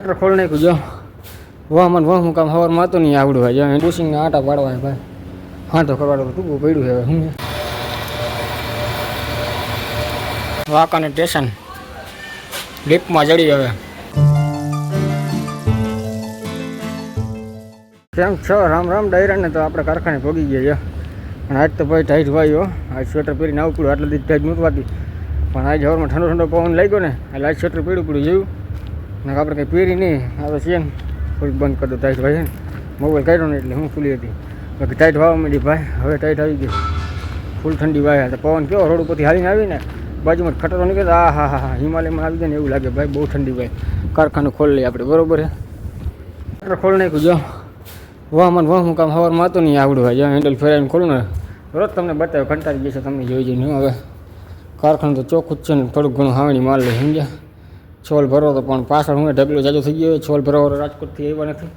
ખોલ નાખ્યું જો. વાહમાં વાહમાં કામ હવારમાં હતું નહીં આવડું હોય. જો બુશિંગના આટા પાડવા ભાઈ. હા, તો કરવાનું ટૂંકું પડ્યું હવે શું વાકાને સ્ટેશન. લિફ્ટમાં જડી હવે. કેમ છો? રામ રામ, ડાયરાને તો આપણે કારખાને ભોગી ગયા છે. પણ આજ તો ભાઈ ટાઈટ ભાઈઓ આજ સ્વેટર પહેરીને આવું પડ્યું આટલે દી ટાઈટ નહોતું પણ આજ હવારમાં ઠંડો ઠંડો પવન લાગ્યો ને, એટલે આજ સ્વેટર પીડું પડ્યું જોયું ને આપણે કંઈ પહેરી નહીં. આવે છે ને, થોડીક બંધ કરી ટાઈટ ભાઈ છે મોબાઈલ કાઢ્યો ને એટલે હું ખુલી હતી. બાકી ટાઈટ વાવા માંડી ભાઈ. હવે ટાઈટ આવી ગઈ. ફૂલ ઠંડી ભાઈ તો પવન કેવો રોડ ઉપરથી હાલીને આવીને બાજુમાં ખટરો નીકળે આ હા હા હા, હિમાલયમાં આવી જાય ને એવું લાગે ભાઈ બહુ ઠંડી ભાઈ કારખાનું ખોલ લઈએ આપણે. બરોબર છે? ટ્રેક્ટર ખોલ નાખ્યું, જો. વાહમાં હું કામ હવારમાં હતું નહીં, આવડું ભાઈ જો હેન્ડલ ફેરાઈને ખોલું ને. રોજ તમને બતાવ્યો, કંટાળી જશે તમને જોઈ જઈને હવે. કારખાનું તો ચોખ્ખું જ છે ને, થોડુંક ઘણું હાવણી માલ લે, સમજ્યા? છોલ ભરો તો પણ પાછળ હું ઢગલો જાજો થઈ ગયો. છોલ ભરવા રાજકોટથી આવ્યા નથી.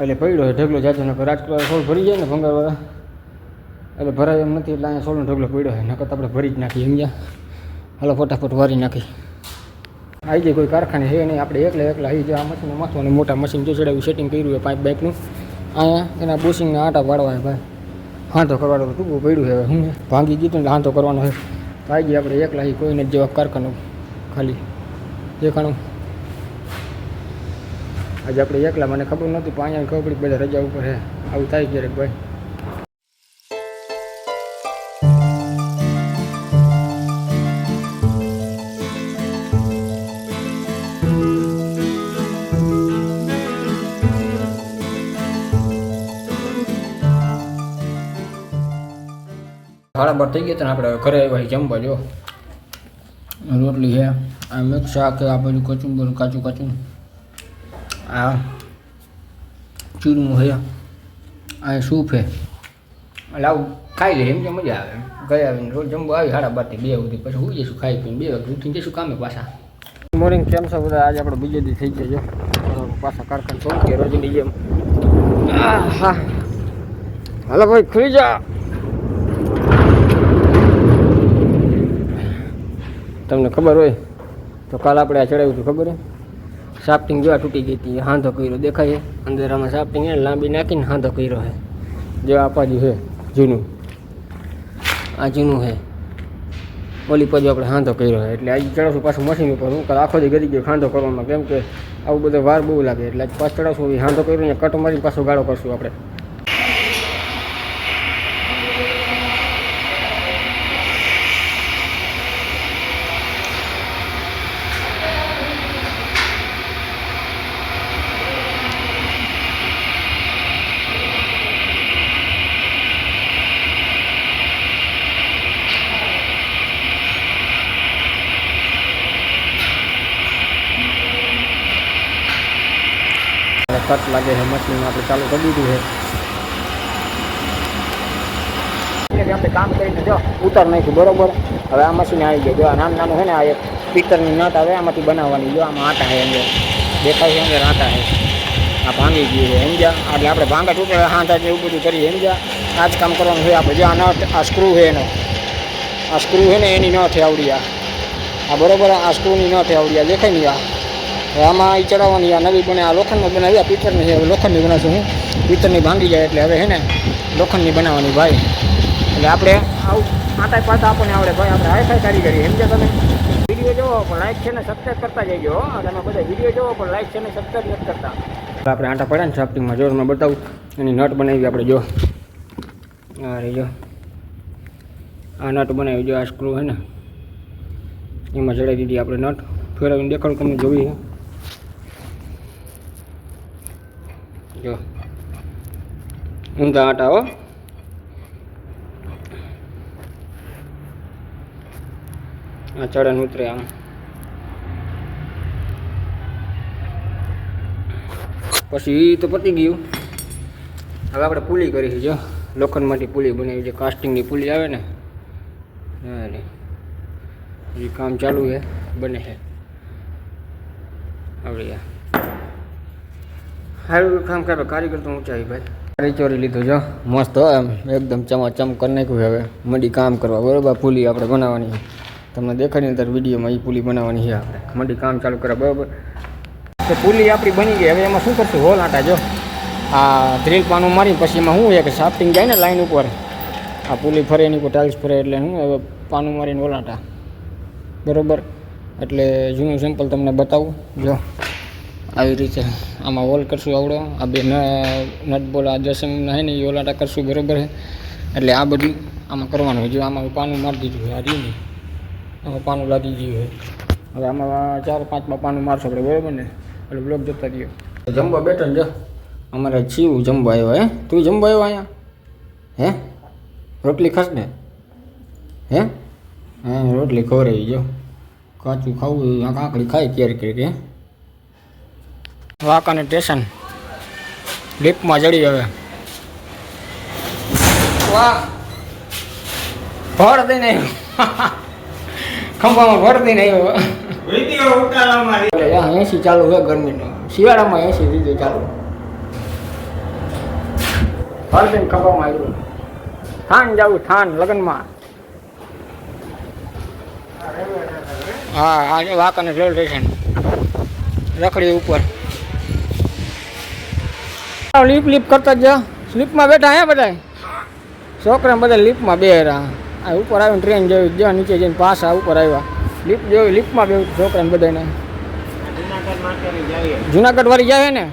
એટલે પડ્યો છે ઢગલો જાજો ને રાજકોટ છોલ ભરી જાય ને ભંગારવાળા. એટલે ભરાય એમ નથી, એટલે અહીંયા છોલનો ઢગલો પડ્યો છે. નકર આપણે ભરી જ નાખીએ સમજ્યા? હાલો, ફટાફટ વારી નાખી આવી જાય કોઈ કારખાને છે નહીં આપણે એકલા એકલા આવી જાય આ મશીન માથું અને મોટા મશીન જો ચડાવ્યું સેટિંગ કર્યું છે પાઇપ બાઇકનું અહીંયા એના બુશિંગના આટા પાડવા છે ભાઈ. હાંધો કરવાનો ટૂંકું પડ્યું હવે, હું ભાંગી ગયું ને હા કરવાનો છે. તો આવી જાય આપણે એકલા અહીં કોઈને જ જેવા કારખાનું ખાલી. દેખાણું. આજે આપણે એકલા મને ખબર નહોતી પણ અહીંયા ખબર પડી બધા રજા ઉપર છે આવું થાય ક્યારેક ભાઈ. સાડા બાર થઈ ગયા હતા આપણે ઘરે આવ્યા જમવા જો. રોટલી છે. આ મિક્સ શાક આ બધું કચુંબર કાચું કાચું. આ ચૂરમું છે. આ સૂપ છે. એટલે આવું ખાઈ લે એમ કે મજા આવે. ગયા આવીને રોજ જમવા આવી સાડા બારથી બે સુધી પછી હું જઈશું ખાઈ પીને બે વાગે ઉઠીને જઈશું કામે પાછા. મોર્નિંગ કેમ છો બધા? આજે આપણે બીજો દી થઈ ગયો જો પાછા કારખાન પહોંચીએ રોજની જેમ હા હા હાલો ભાઈ ખુલી જા તમને ખબર હોય? તો કાલ આપણે આ ચડાવ્યું હતું, ખબર હે? સાફ્ટિંગ જો તૂટી ગઈ હતી, હાંધો કર્યો, દેખાય અંદર આમાં સાફ્ટિંગ લાંબી નાખીને હાંધો કર્યો છે જે આપાજી છે જૂનું. આ જૂનું છે ઓલી પાજુ આપણે હાંધો કર્યો છે એટલે આજે ચડાવશું પાછું મશીન ઉપર. હું કાલ આખો દી ગરી ગયો હાંધો કરવામાં, કેમ કે આવું બધો વાર બહુ લાગે, એટલે આજ પાછ ચડાવશું હાંધો કર્યો ને કટ મારીને પાછો ગાળો કરશું આપણે. કટ લાગે છે મશીન આપણે ચાલુ કરી દીધું છે એટલે આપણે કામ કરીને જો ઉતાર નાખ્યું બરોબર હવે આ મશીન આવી ગયું જો આ નાનું નાનું છે ને આ એક પિત્તરની નટ આવે આમાંથી બનાવવાની જો આમાં આટા છે અંદર દેખાય છે અંદર આટા છે આ ભાંગી ગયું છે સમજ્યા એટલે આપણે ભાંગા ઉપર હાંધા છે એવું બધું કરીએ સમજ્યા આ જ કામ કરવાનું છે આપણે જો આ નટ આ સ્ક્રૂ છે એનો આ સ્ક્રૂ છે ને એની ન થઈ આવડી આ આ બરોબર આ સ્ક્રૂની ન થઈ આવડી આ દેખાય નહીં આ હવે આમાં એ ચડાવવાની આ નવી બને, આ લોખંડમાં બનાવી, આ પિત્તરની છે લોખંડની બનાવશું હું. પિત્તરની ભાંગી જાય એટલે હવે હે ને લોખંડની બનાવવાની ભાઈ. એટલે આપણે આવું આટા પાતા આપણને આવડે ભાઈ, આપણે હાઈફાઈ કારીગરી સમજ્યા તમે? વીડિયો જોવો, પણ લાઈક છે ને સબસ્ક્રાઈબ કરતા જજો હો. તમે બધા વીડિયો જોવો, પણ લાઈક છે ને સબસ્ક્રાઈબ નથી કરતા. આપણે આંટા પડ્યા ને સાફ્ટિંગમાં જો તમને બતાવું. એની નટ બનાવી આપણે જો. આ રહી જો. આ નટ બનાવી જો, આ સ્ક્રૂ છે ને. એમાં ચડાવી દીધી આપણે નટ. ફેરવીને દેખાડું તમને જોવી છે જો ઊંધા આટા, હો. આ ચડન ઉતરે આમ. પછી તો પતી ગયું. હવે આપણે પુલી કરીશું, જો. લોખંડમાંથી પુલી બનાવી છે. કાસ્ટિંગની પુલી આવે ને. એ કામ ચાલુ છે. બને છે. આવડી સારું કામ કરે, કારીગર તો ઊંચાવી ભાઈ. ચોરી લીધું જો. મસ્ત હો એમ. એકદમ ચમાચમ કરી નાખ્યું હવે. મંડી કામ કરવા. બરોબર? પુલી આપણે બનાવવાની તમને દેખાડી અંદર વિડીયોમાં એ પુલી બનાવવાની છે આપણે. મંડી કામ ચાલુ કરે બરોબર? તો પુલી આપણી બની ગઈ. હવે એમાં શું કરશું? હોલ આટા જો. આ ડ્રીલ પાનું મારી પછી એમાં શું એક સાફ્ટિંગ જાય ને લાઈન ઉપર. આ પુલી ફરે એની ઉપર ટાઇલ્સ ફરે એટલે હું હવે પાનું મારીને ઓલાટા બરોબર? એટલે જૂનું સેમ્પલ તમને બતાવું. જો. આવી રીતે આમાં હોલ કરશું આવડો. આ બે નટ બોલ, આ દસમ હે ને એ ઓલાટા કરશું બરોબર હે. એટલે આ બધું આમાં કરવાનું હોય જો આમાં પાનું મારી દીધું હોય આ રીને આમાં પાનું લાગી ગયું હોય હવે આમાં ચાર પાંચમાં પાનું મારશો આપણે, બરોબર ને? એટલે બ્લોક જતા રહ્યો જમવા બેઠો ને જો. અમારે છીવું જમવા આવ્યો હે. તું જમવા આવ્યો અહીંયા? હે? રોટલી ખાસ ને? હે? હા, રોટલી ખવડાવી જો. કાચું ખાવું કાંકડી ખાય ક્યારે ક્યારે વાંકાને સ્ટેશન. લિફ્ટમાં જડી હવે. વાહ ભર દઈને નહીં ખંભામાં ભર દઈને નહીં એસી ચાલુ છે ગરમીનો. શિયાળામાં એસી દીધું ચાલુ. ભર દઈને ખંભામાં આવ્યું. થાન જવું થાન લગ્નમાં. હા આજે વાંકાને રેલવે સ્ટેશન. રખડી ઉપર. લીપ લીપ કરતા જ સ્લીપમાં બેઠા હે બધા છોકરા બધા લીપમાં બે રહ્યા આ ઉપર આવીને ટ્રેન જોયું જ્યાં નીચે જઈને પાસ આ ઉપર આવ્યા. લીપ જોયું લીપમાં બે છોકરાને બધાને જુનાગઢ વાળી જાય ને?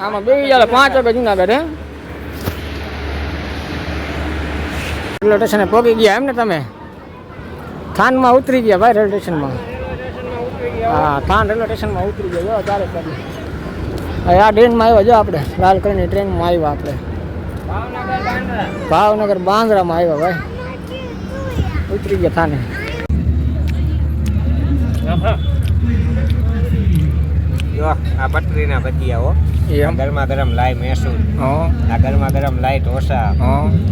આમાં બે જાય પાંચ વાગે જુનાગઢ, હે? રેલવે સ્ટેશને પહોંચી ગયા એમ ને તમે? થાનમાં ઉતરી ગયા ભાઈ રેલવે સ્ટેશનમાં. હા, થાન રેલવે સ્ટેશનમાં ઉતરી ગયા. ચાલે આ ટ્રેનમાં આવ્યા જો આપણે. લાલ કરીને ટ્રેનમાં આવ્યા આપણે. ભાવનગર બાંદ્રામાં આવ્યા ભાઈ. ઉતરી ગયા થાને. આ પટરીના ભજીયા હો. એમ. ગરમા ગરમ લાઈ મૈસૂર આ ગરમા ગરમ લાઈ ઢોસા.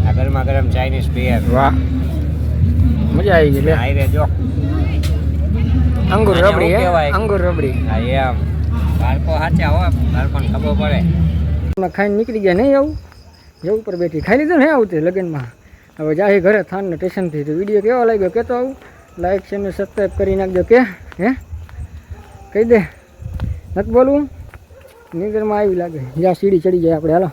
આ ગરમા ગરમ ચાઇનીઝ બેર વાહ. મજા આવી ગઈ લે. આયરે જો. અંગુર રબડી અંગુર રબડી. એમ. બાળકો ખાઈને નીકળી ગયા નહીં આવું? જેવું પર બેઠી ખાઈ લીધું ને આવું તે લગ્નમાં? હવે જાય ઘરે થાન ને સ્ટેશનથી. તો વીડિયો કેવો લાગ્યો? કહેતો આવું? લાઈક છે ને સબસ્ક્રાઈબ કરી નાખજો. કે? હે? કહી દે. નથી બોલવું? નીંદરમાં આવી લાગે. જ્યાં સીડી ચડી જાય આપણે. હાલો.